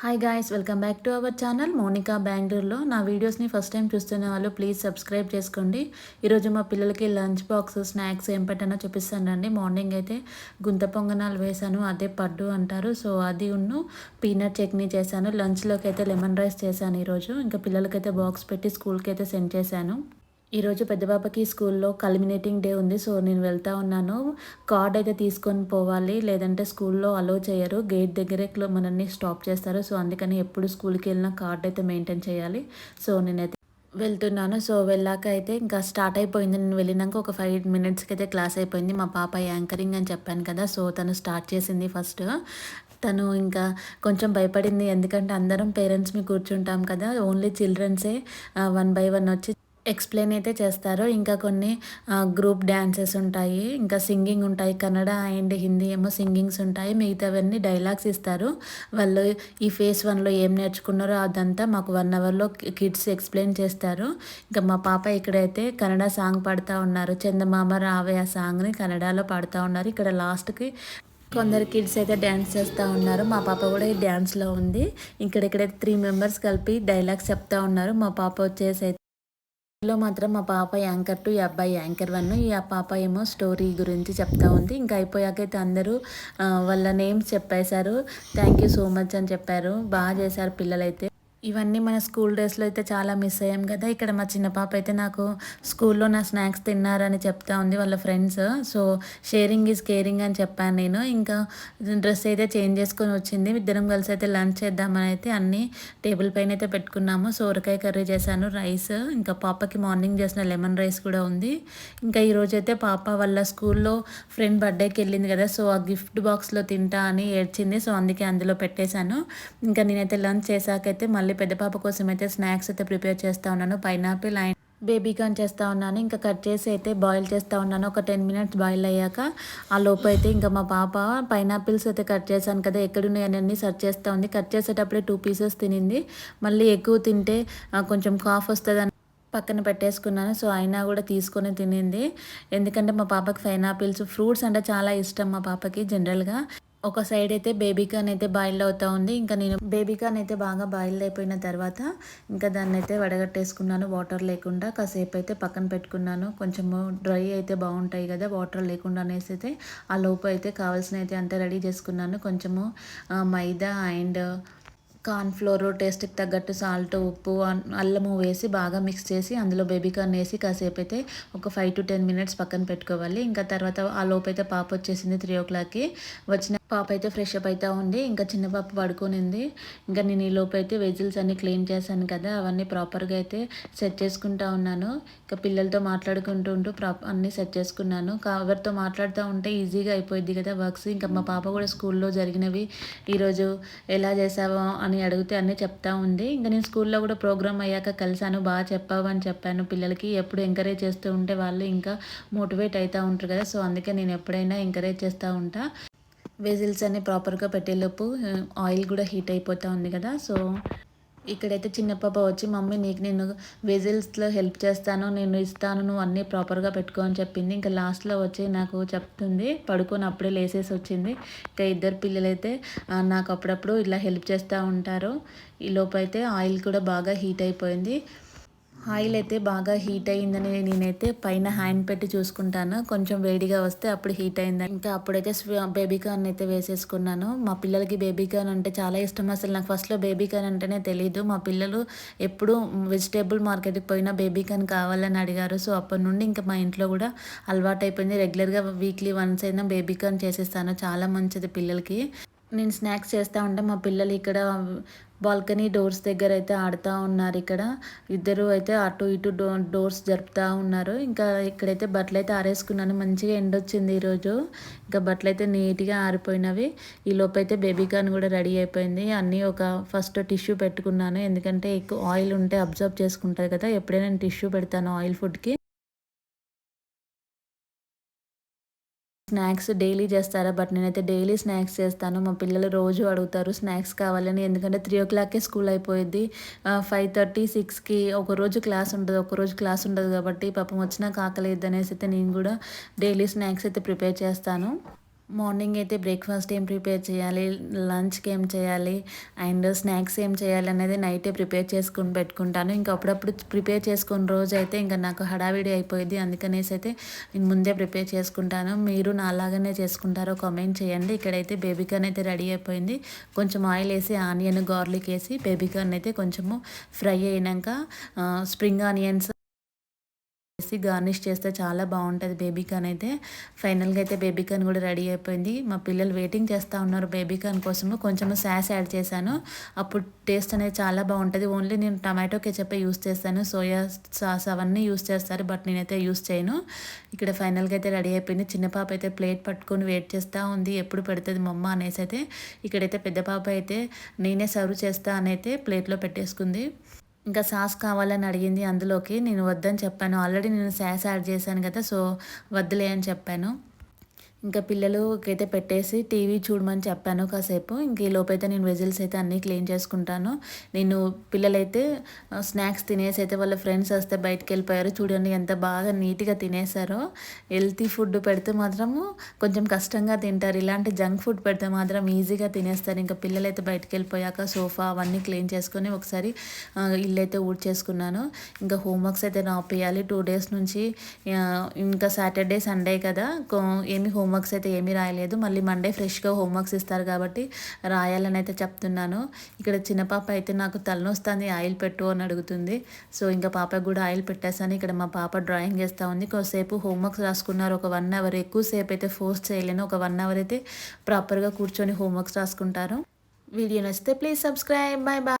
Hi guys welcome back to our channel Monika బెంగళూరులో నా వీడియోస్ని ఫస్ట్ టైం చూస్తున్న వాళ్ళు ప్లీజ్ సబ్స్క్రైబ్ చేసుకోండి. ఈరోజు మా పిల్లలకి లంచ్ బాక్స్ స్నాక్స్ ఏం పెట్టానో చూపిస్తానండి మార్నింగ్ అయితే గుంత పొంగనాలు వేశాను అదే పడ్డు అంటారు. సో అది ఉన్ను పీనట్ చట్నీ చేశాను. లంచ్లోకి అయితే లెమన్ రైస్ చేశాను ఈరోజు ఇంకా పిల్లలకైతే బాక్స్ పెట్టి స్కూల్కి అయితే సెండ్ చేశాను. ఈరోజు పెద్దబాబకి స్కూల్లో కల్మినేటింగ్ డే ఉంది సో నేను వెళ్తా ఉన్నాను. కార్డ్ అయితే తీసుకొని పోవాలి లేదంటే స్కూల్లో అలో చేయరు. గేట్ దగ్గరే మనల్ని స్టాప్ చేస్తారు. సో అందుకని ఎప్పుడు స్కూల్కి వెళ్ళినా కార్డ్ అయితే మెయింటైన్ చేయాలి. సో నేనైతే వెళ్తున్నాను. సో వెళ్ళాక అయితే ఇంకా స్టార్ట్ అయిపోయింది. నేను వెళ్ళినాక ఒక ఫైవ్ మినిట్స్కి అయితే క్లాస్ అయిపోయింది. మా పాప యాంకరింగ్ అని చెప్పాను కదా సో తను స్టార్ట్ చేసింది ఫస్ట్. తను ఇంకా కొంచెం భయపడింది. ఎందుకంటే అందరం పేరెంట్స్ మీ కూర్చుంటాం కదా ఓన్లీ చిల్డ్రన్సే వన్ బై వన్ వచ్చి ఎక్స్ప్లెయిన్ అయితే చేస్తారు. ఇంకా కొన్ని గ్రూప్ డ్యాన్సెస్ ఉంటాయి. ఇంకా సింగింగ్ ఉంటాయి. కన్నడ అండ్ హిందీ ఏమో సింగింగ్స్ ఉంటాయి. మిగతావన్నీ డైలాగ్స్ ఇస్తారు. వాళ్ళు ఈ ఫేస్ వన్లో ఏం నేర్చుకున్నారో అదంతా మాకు వన్ అవర్లో కిడ్స్ ఎక్స్ప్లెయిన్ చేస్తారు. ఇంకా మా పాప ఇక్కడైతే కన్నడ సాంగ్ పాడుతూ ఉన్నారు. చందమామ రావే ఆ సాంగ్ని కన్నడలో పాడుతూ ఉన్నారు. ఇక్కడ లాస్ట్కి కొందరు కిడ్స్ అయితే డ్యాన్స్ చేస్తూ ఉన్నారు. మా పాప కూడా ఈ డ్యాన్స్లో ఉంది. ఇక్కడ త్రీ మెంబర్స్ కలిపి డైలాగ్స్ చెప్తా ఉన్నారు. మా పాప వచ్చేసి లో మాత్రం మా పాప యాంకర్ టు ఈ అబ్బాయి యాంకర్ వన్. ఈ పాప ఏమో స్టోరీ గురించి చెప్తా ఉంది. ఇంకా అయిపోయాకైతే అందరూ వాళ్ళ నేమ్స్ చెప్పేశారు. థ్యాంక్ యూ సో మచ్ అని చెప్పారు. బాగా చేశారు పిల్లలైతే. ఇవన్నీ మన స్కూల్ డేస్లో అయితే చాలా మిస్ అయ్యాం కదా. ఇక్కడ మా చిన్న పాప అయితే నాకు స్కూల్లో నా స్నాక్స్ తిన్నారని చెప్తా ఉంది వాళ్ళ friends. So sharing is caring అని చెప్పాను నేను. ఇంకా డ్రెస్ అయితే చేంజ్ చేసుకొని వచ్చింది. ఇద్దరం కలిసి అయితే లంచ్ చేద్దామని అయితే అన్నీ టేబుల్ పైన అయితే పెట్టుకున్నాము. సోరకాయ కర్రీ చేశాను రైస్. ఇంకా పాపకి మార్నింగ్ చేసిన లెమన్ రైస్ కూడా ఉంది. ఇంకా ఈరోజు అయితే పాప వాళ్ళ స్కూల్లో ఫ్రెండ్ బర్త్డేకి వెళ్ళింది కదా. సో ఆ గిఫ్ట్ బాక్స్లో తింటా అని ఏడ్చింది. సో అందుకే అందులో పెట్టేశాను. ఇంకా నేనైతే లంచ్ చేశాకైతే మళ్ళీ మళ్ళీ పెద్ద పాప కోసం అయితే స్నాక్స్ అయితే ప్రిపేర్ చేస్తూ ఉన్నాను. పైనాపిల్ అండ్ బేబీ కార్న్ చేస్తూ ఉన్నాను. ఇంకా కట్ చేసి అయితే బాయిల్ చేస్తూ ఉన్నాను. ఒక టెన్ మినిట్స్ బాయిల్ అయ్యాక ఆ లోపు అయితే ఇంకా మా పాప పైనాపిల్స్ అయితే కట్ చేశాను కదా ఎక్కడున్నాయని అన్ని సెర్చ్ చేస్తూ ఉంది. కట్ చేసేటప్పుడే టూ పీసెస్ తినింది. మళ్ళీ ఎక్కువ తింటే కొంచెం కాఫ్ వస్తుంది పక్కన పెట్టేసుకున్నాను. సో అయినా కూడా తీసుకొని తినింది. ఎందుకంటే మా పాపకి పైనాపిల్స్ ఫ్రూట్స్ అంటే చాలా ఇష్టం మా పాపకి జనరల్గా ఒక సైడ్ అయితే బేబీ కార్న్ అయితే బాయిల్ అవుతూ ఉంది. ఇంకా నేను బేబీ కార్న్ అయితే బాగా బాయిల్ అయిపోయిన తర్వాత ఇంకా దాన్ని అయితే వడగట్టేసుకున్నాను వాటర్ లేకుండా. కాసేపు అయితే పక్కన పెట్టుకున్నాను. కొంచెము డ్రై అయితే బాగుంటాయి కదా వాటర్ లేకుండా అనేసి అయితే ఆ లోపు అయితే కావాల్సిన అయితే అంతా రెడీ చేసుకున్నాను. కొంచెము మైదా అండ్ కార్న్ఫ్లోర్ టేస్ట్కి తగ్గట్టు సాల్ట్ ఉప్పు అల్లము వేసి బాగా మిక్స్ చేసి అందులో బేబీ కార్న్ వేసి కాసేపు అయితే ఒక ఫైవ్ టు టెన్ మినిట్స్ పక్కన పెట్టుకోవాలి. ఇంకా తర్వాత ఆ లోపు అయితే పాప వచ్చేసింది త్రీ ఓ క్లాక్కి. వచ్చిన పాప అయితే ఫ్రెష్ అప్ అయితే ఉంది. ఇంకా చిన్న పాప పడుకునింది. ఇంకా నేను ఈ లోపు అయితే వెజిల్స్ అన్ని క్లీన్ చేశాను కదా అవన్నీ ప్రాపర్గా అయితే సెట్ చేసుకుంటా ఉన్నాను. ఇంకా పిల్లలతో మాట్లాడుకుంటూ ఉంటూ ప్రాప్ అన్నీ సెట్ చేసుకున్నాను. ఎవరితో మాట్లాడుతూ ఉంటే ఈజీగా అయిపోయింది కదా వర్క్స్. ఇంకా మా పాప కూడా స్కూల్లో జరిగినవి. ఈరోజు ఎలా చేసావో అని అడిగితే అన్నీ చెప్తా ఉంది. ఇంకా నేను స్కూల్లో కూడా ప్రోగ్రామ్ అయ్యాక కలిసాను బాగా చెప్పావు అని చెప్పాను. పిల్లలకి ఎప్పుడు ఎంకరేజ్ చేస్తూ ఉంటే వాళ్ళు ఇంకా మోటివేట్ అవుతూ ఉంటారు కదా. సో అందుకే నేను ఎప్పుడైనా ఎంకరేజ్ చేస్తూ ఉంటా. వెజిల్స్ అన్ని ప్రాపర్గా పెట్టేలోపు ఆయిల్ కూడా హీట్ అయిపోతూ ఉంది కదా. సో ఇక్కడైతే చిన్న పాప వచ్చి మమ్మీ నీకు నేను వెజిల్స్లో హెల్ప్ చేస్తాను నేను ఇస్తాను నువ్వు అన్నీ ప్రాపర్గా పెట్టుకో అని చెప్పింది. ఇంకా లాస్ట్లో వచ్చి నాకు చెప్తుంది పడుకొని అప్పుడే లేసేసి వచ్చింది. ఇంకా ఇద్దరు పిల్లలైతే నాకు అప్పుడప్పుడు ఇలా హెల్ప్ చేస్తూ ఉంటారు. ఈ లోపైతే అయితే ఆయిల్ కూడా బాగా హీట్ అయిపోయింది. ఆయిల్ అయితే బాగా హీట్ అయ్యిందని నేనైతే పైన హ్యాండ్ పెట్టి చూసుకుంటాను. కొంచెం వేడిగా వస్తే అప్పుడు హీట్ అయిందని ఇంకా అప్పుడైతే బేబీ కార్న్ అయితే వేసేసుకున్నాను. మా పిల్లలకి బేబీ కార్న్ అంటే చాలా ఇష్టం. అసలు నాకు ఫస్ట్లో బేబీ కార్న్ అంటేనే తెలియదు మా పిల్లలు ఎప్పుడు వెజిటేబుల్ మార్కెట్కి పోయినా బేబీ కార్న్ కావాలని అడిగారు. సో అప్పటి నుండి ఇంకా మా ఇంట్లో కూడా అలవాటు అయిపోయింది. రెగ్యులర్గా వీక్లీ వన్స్ అయినా బేబీ కార్న్ చేసేస్తాను. చాలా మంచిది పిల్లలకి. నేను స్నాక్స్ చేస్తూ ఉంటే. మా పిల్లలు ఇక్కడ బాల్కనీ డోర్స్ దగ్గర అయితే ఆడుతూ ఉన్నారు ఇక్కడ. ఇద్దరు అయితే అటు ఇటు డో డోర్స్ జరుపుతూ ఉన్నారు. ఇంకా ఇక్కడైతే బట్టలు అయితే ఆరేసుకున్నాను. మంచిగా ఎండ వచ్చింది ఈరోజు ఇంకా బట్టలు అయితే నీట్గా ఆరిపోయినవి. ఈ లోపైతే బేబీ కార్న్ కూడా రెడీ అయిపోయింది. అన్నీ ఒక ఫస్ట్ టిష్యూ పెట్టుకున్నాను. ఎందుకంటే ఎక్కువ ఆయిల్ ఉంటే అబ్జర్వ్ చేసుకుంటుంది కదా. ఎప్పుడైనా నేను టిష్యూ పెడతాను ఆయిల్ ఫుడ్కి. స్నాక్స్ డైలీ చేస్తారా? బట్ నేనైతే డైలీ స్నాక్స్ చేస్తాను. మా పిల్లలు రోజు అడుగుతారు స్నాక్స్ కావాలని. ఎందుకంటే త్రీ ఓ క్లాక్కే స్కూల్ అయిపోయింది ఫైవ్ థర్టీ సిక్స్కి ఒకరోజు క్లాస్ ఉంటుంది ఒకరోజు క్లాస్ ఉండదు కాబట్టి పాపం వచ్చినా కాకలేదు అనేసి అయితే నేను కూడా డైలీ స్నాక్స్ అయితే ప్రిపేర్ చేస్తాను. మార్నింగ్ అయితే బ్రేక్ఫాస్ట్ ఏం ప్రిపేర్ చేయాలి? లంచ్కి ఏం చేయాలి? అండ్ స్నాక్స్ ఏం చేయాలి అనేది నైటే ప్రిపేర్ చేసుకుని పెట్టుకుంటాను. ఇంకా అప్పుడప్పుడు ప్రిపేర్ చేసుకున్న రోజు అయితే ఇంకా నాకు హడావిడి అయిపోయింది అందుకనేసి అయితే నేను ముందే ప్రిపేర్ చేసుకుంటాను. మీరు నాలాగానే చేసుకుంటారో కామెంట్ చేయండి. ఇక్కడైతే బేబీకార్న్ అయితే రెడీ అయిపోయింది. కొంచెం ఆయిల్ వేసి ఆనియన్ గార్లిక్ వేసి బేబీకార్న్ అయితే కొంచెము ఫ్రై అయినాక స్ప్రింగ్ ఆనియన్స్ వేసి గార్నిష్ చేస్తే చాలా బాగుంటుంది బేబీకాన్ అయితే. ఫైనల్గా అయితే బేబీకాన్ కూడా రెడీ అయిపోయింది. మా పిల్లలు వెయిటింగ్ చేస్తూ ఉన్నారు బేబీకాన్ కోసము. కొంచెము సాస్ యాడ్ చేశాను. అప్పుడు టేస్ట్ అనేది చాలా బాగుంటుంది. ఓన్లీ నేను టమాటో కెచప్ యూస్ చేస్తాను. సోయా సాస్ అవన్నీ యూస్ చేస్తారు. బట్ నేనైతే యూస్ చేయను. ఇక్కడ ఫైనల్గా అయితే రెడీ అయిపోయింది. చిన్న పాప అయితే ప్లేట్ పట్టుకొని వెయిట్ చేస్తూ ఉంది. ఎప్పుడు పెడుతుంది మమ్మ అనేసి అయితే. ఇక్కడైతే పెద్ద పాప అయితే నేనే సర్వ్ చేస్తా అని అయితే ప్లేట్లో పెట్టేసుకుంది. ఇంకా సాస్ కావాలని అడిగింది అందులోకి. నేను వద్దని చెప్పాను. ఆల్రెడీ నేను సాస్ యాడ్ చేశాను కదా సో వద్దులే అని చెప్పాను. ఇంకా పిల్లలకైతే పెట్టేసి టీవీ చూడమని చెప్పాను కాసేపు. ఇంక ఈ లోపైతే నేను వెజిల్స్ అయితే అన్నీ క్లీన్ చేసుకుంటాను. నేను పిల్లలైతే స్నాక్స్ తినేసి అయితే వాళ్ళ ఫ్రెండ్స్ వస్తే బయటకు వెళ్ళిపోయారు. చూడండి ఎంత బాగా నీట్గా తినేసారో హెల్తీ ఫుడ్ పెడితే మాత్రము కొంచెం కష్టంగా తింటారు. ఇలాంటి జంక్ ఫుడ్ పెడితే మాత్రం ఈజీగా తినేస్తారు. ఇంకా పిల్లలైతే బయటకు వెళ్ళిపోయాక సోఫా అవన్నీ క్లీన్ చేసుకొని ఒకసారి ఇల్లు అయితే ఊడ్ చేసుకున్నాను ఇంకా హోంవర్క్స్ అయితే రాపియాలి టూ డేస్ నుంచి ఇంకా సాటర్డే సండే కదా. ఏమి హోమ్ హోంవర్క్స్ అయితే ఏమీ రాయలేదు. మళ్ళీ మండే ఫ్రెష్గా హోంవర్క్స్ ఇస్తారు కాబట్టి రాయాలని అయితే చెప్తున్నాను. ఇక్కడ చిన్న పాప అయితే నాకు తలనొస్తుంది ఆయిల్ పెట్టు అని అడుగుతుంది. సో ఇంకా పాపకు కూడా ఆయిల్ పెట్టేసాను ఇక్కడ మా పాప డ్రాయింగ్ చేస్తూ ఉంది. కొద్దిసేపు హోంవర్క్స్ రాసుకున్నారు. ఒక వన్ అవర్ ఎక్కువసేపు అయితే ఫోర్స్ చేయలేను. ఒక వన్ అవర్ అయితే ప్రాపర్గా కూర్చొని హోంవర్క్స్ రాసుకుంటారు. వీడియో నచ్చితే ప్లీజ్ సబ్స్క్రైబ్. Bye bye